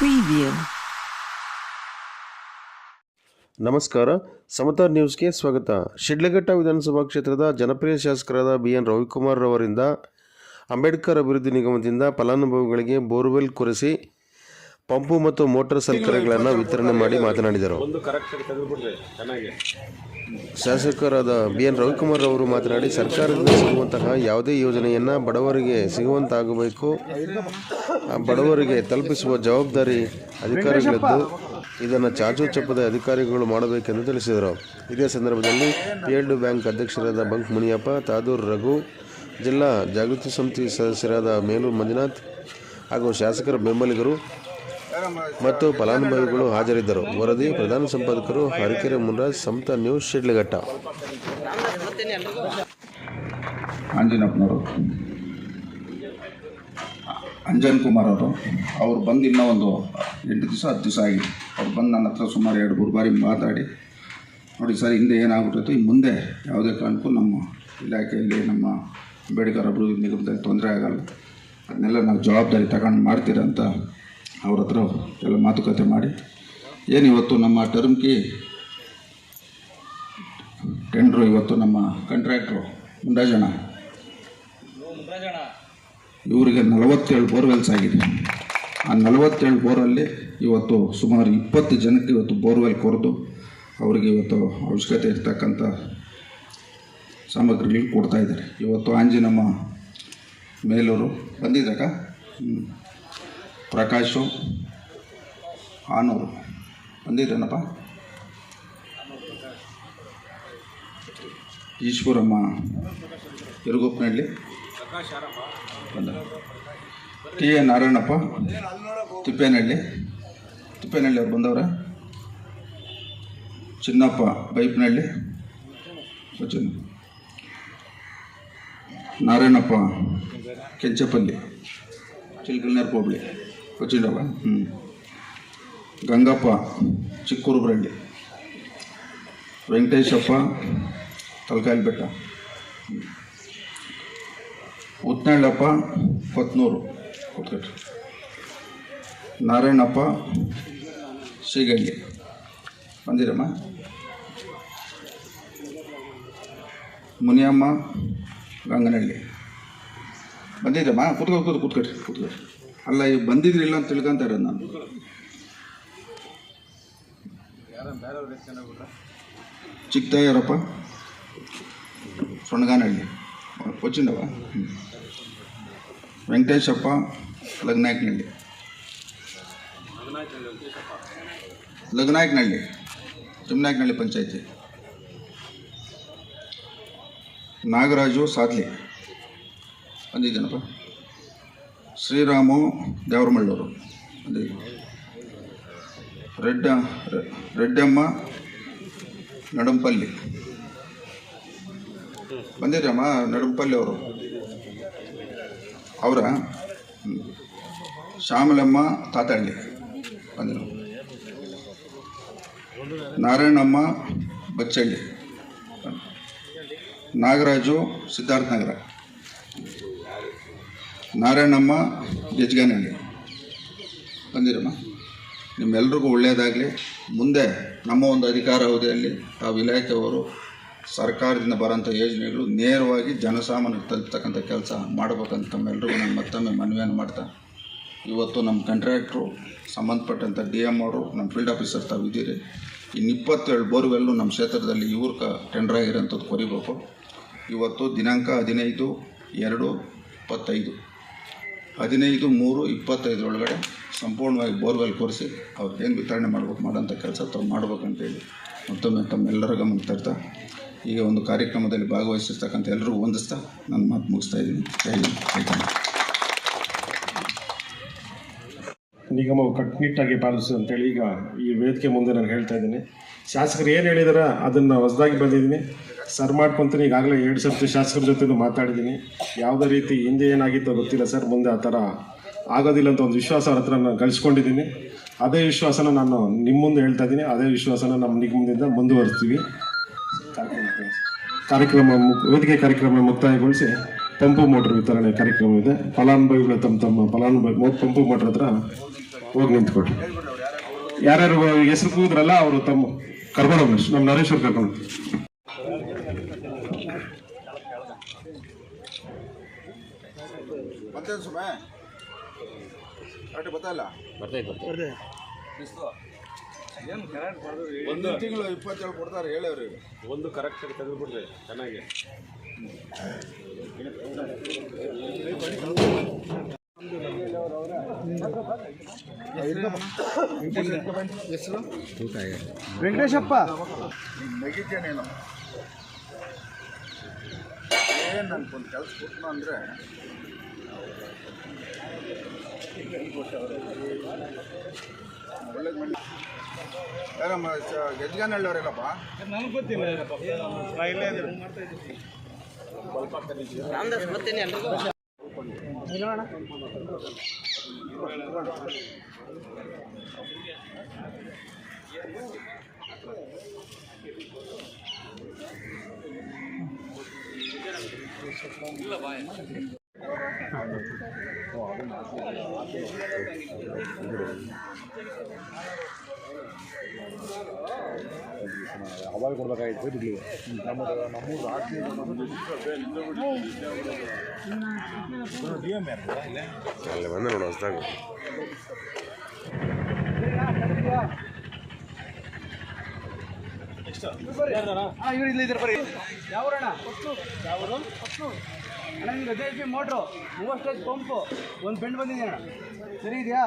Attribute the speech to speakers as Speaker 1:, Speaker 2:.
Speaker 1: preview. ನಮಸ್ಕಾರ. ಸಮತಾ ನ್ಯೂಸ್ಗೆ ಸ್ವಾಗತ. ಶಿಡ್ಲಘಟ್ಟ ವಿಧಾನಸಭಾ ಕ್ಷೇತ್ರದ ಜನಪ್ರಿಯ ಶಾಸಕರಾದ ಬಿ ಎನ್ ರವಿಕುಮಾರ್ ರವರಿಂದ ಅಂಬೇಡ್ಕರ್ ಅಭಿವೃದ್ಧಿ ನಿಗಮದಿಂದ ಫಲಾನುಭವಿಗಳಿಗೆ ಬೋರ್ವೆಲ್ ಕೊರೆಸಿ ಪಂಪು ಮತ್ತು ಮೋಟಾರ್ ಸಲಕರಣೆಗಳನ್ನು ವಿತರಣೆ ಮಾಡಿ ಮಾತನಾಡಿದರು. ಶಾಸಕರಾದ ಬಿ ಎನ್ ರವಿಕುಮಾರ್ ಅವರು ಮಾತನಾಡಿ, ಸರ್ಕಾರದಿಂದ ಸಿಗುವಂತಹ ಯಾವುದೇ ಯೋಜನೆಯನ್ನು ಬಡವರಿಗೆ ಸಿಗುವಂತಾಗಬೇಕು. ಬಡವರಿಗೆ ತಲುಪಿಸುವ ಜವಾಬ್ದಾರಿ ಅಧಿಕಾರಿಗಳದ್ದು. ಇದನ್ನು ಚಾಚು ಚಪ್ಪದ ಅಧಿಕಾರಿಗಳು ಮಾಡಬೇಕೆಂದು ತಿಳಿಸಿದರು. ಇದೇ ಸಂದರ್ಭದಲ್ಲಿ ಪಿ ಎಲ್ ಡಿ ಬ್ಯಾಂಕ್ ಅಧ್ಯಕ್ಷರಾದ ಬಂಕ್ ಮುನಿಯಪ್ಪ, ತಾದೂರ್ ರಘು, ಜಿಲ್ಲಾ ಜಾಗೃತಿ ಸಮಿತಿ ಸದಸ್ಯರಾದ ಮೇಲೂರು ಮಂಜುನಾಥ್ ಹಾಗೂ ಶಾಸಕರ ಬೆಂಬಲಿಗರು ಮತ್ತು ಫಲಾನುಭವಿಗಳು ಹಾಜರಿದ್ದರು. ವರದಿ, ಪ್ರಧಾನ ಸಂಪಾದಕರು ಹರಿಕೆರೆ ಮುನ್ರಾಜ್ ಸಮತಾ ನ್ಯೂಸ್, ಶಿಡ್ಲಘಟ್ಟ.
Speaker 2: ಅಂಜನಪ್ಪನವರು ಅಂಜನ್ ಕುಮಾರ್ ಅವರು, ಅವ್ರು ಬಂದು ಇನ್ನೂ ಒಂದು ಎಂಟು ದಿವಸ, ಹತ್ತು ದಿವಸ ಆಗಿದೆ. ಅವ್ರು ಬಂದು ನನ್ನ ಹತ್ರ ಸುಮಾರು ಎರಡು, ಮೂರು ಬಾರಿ ಮಾತಾಡಿ, ನೋಡಿ ಸರ್, ಹಿಂದೆ ಏನಾಗ್ಬಿಟ್ಟಿತ್ತು? ಈ ಮುಂದೆ ಯಾವುದೇ ಕಾರಣಕ್ಕೂ ನಮ್ಮ ಇಲಾಖೆಯಲ್ಲಿ, ನಮ್ಮ ಅಂಬೇಡ್ಕರ್ ಅಭಿವೃದ್ಧಿ ನಿಗಮದಲ್ಲಿ ತೊಂದರೆ ಆಗಲ್ಲ. ಅದನ್ನೆಲ್ಲ ನಾವು ಜವಾಬ್ದಾರಿ ತಗೊಂಡು ಮಾಡ್ತೀರಂತ ಅವ್ರ ಹತ್ರ ಎಲ್ಲ ಮಾತುಕತೆ ಮಾಡಿ. ಏನು ಇವತ್ತು ನಮ್ಮ ಟರ್ಮ್ಕಿ ಟೆಂಡ್ರು ಇವತ್ತು ನಮ್ಮ ಕಾಂಟ್ರಾಕ್ಟ್ರು ಮುಂಡಾಜಣ ಇವರಿಗೆ ನಲವತ್ತೇಳು ಬೋರ್ವೆಲ್ಸ್ ಆಗಿದೆ. ಆ ನಲವತ್ತೇಳು ಬೋರಲ್ಲಿ ಇವತ್ತು ಸುಮಾರು ಇಪ್ಪತ್ತು ಜನಕ್ಕೆ ಇವತ್ತು ಬೋರ್ವೆಲ್ ಕೊರೆದು ಅವರಿಗೆ ಇವತ್ತು ಅವಶ್ಯಕತೆ ಇರ್ತಕ್ಕಂಥ ಸಾಮಗ್ರಿಗಳು ಕೊಡ್ತಾ ಇದ್ದಾರೆ. ಇವತ್ತು ಆಂಜಿನಮ್ಮ ಮೇಲೂರು ಬಂದಿದ್ದಕ್ಕ ಹ್ಮ್. ಪ್ರಕಾಶು ಆನೂರು. ಬಂದಿದ್ದೇನಪ್ಪ? ಈಶ್ವರಮ್ಮ ಇರುಗುಪ್ಪನಹಳ್ಳಿ ಬಂದ. T A Narayanappa, Tippenahalli. Tippenahalli ಅವ್ರು ಬಂದವ್ರ. ಚಿನ್ನಪ್ಪ, ಬೈಪ್ನಹಳ್ಳಿ. ನಾರಾಯಣಪ್ಪ, ಕೆಂಚಪಲ್ಲಿ. ಚಿಲ್ಕಲ್ನೇರ್, ಹೋಬಳಿ. ಕೊಚ್ಚಿಂಡವ ಹ್ಞೂ ಗಂಗಪ್ಪ ಚಿಕ್ಕೂರುಬ್ರಳ್ಳಿ ವೆಂಕಟೇಶಪ್ಪ ತಲಕಾಯಿ ಬೆಟ್ಟ ಉತ್ನಳ್ಳಪ್ಪ ಕೊತ್ನೂರು ಕೊತ್ಕಟ್ರಿ ನಾರಾಯಣಪ್ಪ ಶ್ರೀಗಂಗೆ. ಬಂದಿರಮ್ಮ. ಮುನಿಯಮ್ಮ ಗಂಗನಹಳ್ಳಿ. ಬಂದಿದ್ದಮ್ಮ? ಕೂತ್ಕೊ ಕೂತ್ ಕೂತ್ಕೊಟ್ರಿ ಕೂತ್ಕೊಟ್ರಿ ಅಲ್ಲ ಈಗ ಬಂದಿದ್ರಿಲ್ಲ ಅಂತ ತಿಳ್ಕೊಂತ ಇರೋದು ನಾನು. ಚಿಕ್ಕತಾಯರಪ್ಪ ಸೊಣಗಾನಹಳ್ಳಿ. ಕೊಚ್ಚಿಂಡವ ಹ್ಞೂ ವೆಂಕಟೇಶಪ್ಪ, ಲಗ್ನಾಯಕನಹಳ್ಳಿ. ಲಗ್ನಾಯಕನಹಳ್ಳಿ. ತಿಮ್ಮನಾಯಕನಹಳ್ಳಿ ಪಂಚಾಯತಿ. ನಾಗರಾಜು ಸಾದ್ಲಿ ಬಂದಿದ್ದೇನಪ್ಪ? ಶ್ರೀರಾಮು ದೇವರಮಳ್ಳೂರು. ಅದೇ ರೆಡ್ಡ, ರೆಡ್ಡಮ್ಮ ನಡಂಪಲ್ಲಿ. ಬಂದಿರಮ್ಮ ನಡಂಪಲ್ಲಿ ಅವರು. ಅವರ ಶ್ಯಾಮಲಮ್ಮ ತಾತಳ್ಳಿ ಬಂದಿರು. ನಾರಾಯಣಮ್ಮ ಬಚ್ಚಳ್ಳಿ. ನಾಗರಾಜು ಸಿದ್ಧಾರ್ಥ ನಗರ ನಾರಾಯಣಮ್ಮ ಯಜ್ಗಾನಹಳ್ಳಿ ಬಂದಿರಮ್ಮ ನಿಮ್ಮೆಲ್ರಿಗೂ ಒಳ್ಳೆಯದಾಗಲಿ ಮುಂದೆ ನಮ್ಮ ಒಂದು ಅಧಿಕಾರ ಅವಧಿಯಲ್ಲಿ ತಾವು ಇಲಾಖೆಯವರು ಸರ್ಕಾರದಿಂದ ಬರೋಂಥ ಯೋಜನೆಗಳು ನೇರವಾಗಿ ಜನಸಾಮಾನ್ಯರಿಗೆ ತಲುಪ್ತಕ್ಕಂಥ ಕೆಲಸ ಮಾಡಬೇಕಂತ ತಮ್ಮೆಲ್ರಿಗೂ ನಾನು ಮತ್ತೊಮ್ಮೆ ಮನವಿಯನ್ನು ಮಾಡ್ತಾ ಇವತ್ತು ನಮ್ಮ ಕಾಂಟ್ರಾಕ್ಟ್ರು ಸಂಬಂಧಪಟ್ಟಂಥ ಡಿ ಎಂ ಅವರು, ನಮ್ಮ ಫೀಲ್ಡ್ ಆಫೀಸರ್ ತಾವು ಇದ್ದೀರಿ. ಇನ್ನು ಇಪ್ಪತ್ತೇಳು ಬೋರ್ವೆಲ್ಲು ನಮ್ಮ ಕ್ಷೇತ್ರದಲ್ಲಿ ಇವ್ರ ಟೆಂಡರ್ ಆಗಿರೋಂಥದ್ದು ಕೊರಿಬೇಕು. ಇವತ್ತು ದಿನಾಂಕ ಹದಿನೈದು, ಎರಡು, ಇಪ್ಪತ್ತೈದು. ಹದಿನೈದು, ಮೂರು, ಇಪ್ಪತ್ತೈದರೊಳಗಡೆ ಸಂಪೂರ್ಣವಾಗಿ ಬೋರ್ವೆಲ್ ಕೊರೆಸಿ ಅವ್ರಿಗೇನು ವಿತರಣೆ ಮಾಡ್ಬೇಕು, ಮಾಡೋಂಥ ಕೆಲಸ ತಾವು ಮಾಡ್ಬೇಕಂತೇಳಿ ಮತ್ತೊಮ್ಮೆ ತಮ್ಮೆಲ್ಲರ ಗಮನ ತರ್ತಾ ಈಗ ಒಂದು ಕಾರ್ಯಕ್ರಮದಲ್ಲಿ ಭಾಗವಹಿಸಿರ್ತಕ್ಕಂಥ ಎಲ್ಲರೂ ಹೊಂದಿಸ್ತಾ ನನ್ನ ಮಾತು ಮುಗಿಸ್ತಾ ಇದ್ದೀನಿ. ಜೈ
Speaker 3: ನಿಗಮವು ಕಟ್ಟುನಿಟ್ಟಾಗಿ ಪಾಲಿಸು ಅಂತೇಳಿ ಈಗ ಈ ವೇದಿಕೆ ಮುಂದೆ ನಾನು ಹೇಳ್ತಾ ಇದ್ದೀನಿ. ಶಾಸಕರು ಏನು ಹೇಳಿದಾರ, ಅದನ್ನು ಹೊಸದಾಗಿ ಬಂದಿದ್ದೀನಿ ಸರ್ ಮಾಡ್ಕೊಂತೀನಿ, ಈಗಾಗಲೇ ಎರಡು ಸರ್ತಿ ಶಾಸಕರ ಜೊತೆ ಮಾತಾಡಿದ್ದೀನಿ ಯಾವುದೇ ರೀತಿ ಹಿಂದೆ ಏನಾಗಿತ್ತೋ ಗೊತ್ತಿಲ್ಲ ಸರ್, ಮುಂದೆ ಆ ಥರ ಆಗೋದಿಲ್ಲ ಅಂತ ಒಂದು ವಿಶ್ವಾಸ ಅವ್ರ ಹತ್ರ ನಾನು ಗಳಿಸ್ಕೊಂಡಿದ್ದೀನಿ ಅದೇ ವಿಶ್ವಾಸನ ನಾನು ನಿಮ್ಮ ಮುಂದೆ ಹೇಳ್ತಾ ಇದ್ದೀನಿ ಅದೇ ವಿಶ್ವಾಸನ ನಮ್ಮ ನಿಗಮದಿಂದ ಮುಂದುವರಿಸ್ತೀವಿ. ಕಾರ್ಯಕ್ರಮ ವೇದಿಕೆ ಕಾರ್ಯಕ್ರಮ ಮುಕ್ತಾಯಗೊಳಿಸಿ ಪಂಪು ಮೋಟರ್ ವಿತರಣೆ ಕಾರ್ಯಕ್ರಮ ಇದೆ. ಫಲಾನುಭವಿಗಳು ತಮ್ಮ ತಮ್ಮ ಫಲಾನುಭವಿ ಪಂಪು ಮೋಟರ್ ಹತ್ರ ಹೋಗಿ ನಿಂತ್ಕೊಟ್ರು ಯಾರ್ಯಾರು ಹೆಸರು ಕೂದ್ರಲ್ಲ, ಅವರು ತಮ್ಮ ಕರ್ಕೊಂಡು ಹೋಗಿ ನಮ್ಮ ನರೇಶ್ವರ್ ಕರ್ಕೊಂಡು ಹೋಗಿ.
Speaker 2: ಮತ್ತೆ ಸುಮೆ. ಕರೆಕ್ಟ್ ಗೊತ್ತಲ್ಲ ಒಂದು ತಿಂಗಳು ಇಪ್ಪತ್ತೇಳು ಕೊಡ್ತಾರೆ ಹೇಳವ್ರಿಗೆ
Speaker 3: ಒಂದು ಕರೆಕ್ಟ್ ತೆಗೆದುಬಿಡ್ರಿ ಚೆನ್ನಾಗಿ.
Speaker 4: ವೆಂಕಟೇಶಪ್ಪ.
Speaker 2: ನಗಿದ್ದೇನೇನು ಏನು ನನ್ಗೊಂದು ಕೆಲಸ ಕೊಟ್ಟನು ಅಂದರೆ ಒಳ್ಳೆ ಮಾಡಿ ನಮ್ಮ ಗೆಜ್ಗಾನಹಳ್ಳಿಯವರೆಲ್ಲಪ್ಪ
Speaker 4: ನನಗೆ ಗೊತ್ತಿಲ್ಲ ನಿಲ್ಲೋಣ ಇಲ್ಲ ಬಾಯ್
Speaker 1: ಅಲ್ಲಿ ಬಂದ ನೋಡು ಹೊಸ್ದಾಗಿ.
Speaker 4: ಇವ್ರು ಇಲ್ಲ ಇದ್ದಾರೆ ಬರೀ ಯಾವೂರಣ್ಣ? ಯಾವರು ಅಣ್ಣ ನಿಮ್ಗೆ ಹದಿನೈದು ಪಿ ಮೋಟ್ರು. ಮೂವತ್ತು ಸ್ಟೇಜ್ ಪಂಪು. ಒಂದು ಬೆಂಡ್ ಬಂದಿದೆ ಅಣ್ಣ. ಸರಿ ಇದೆಯಾ?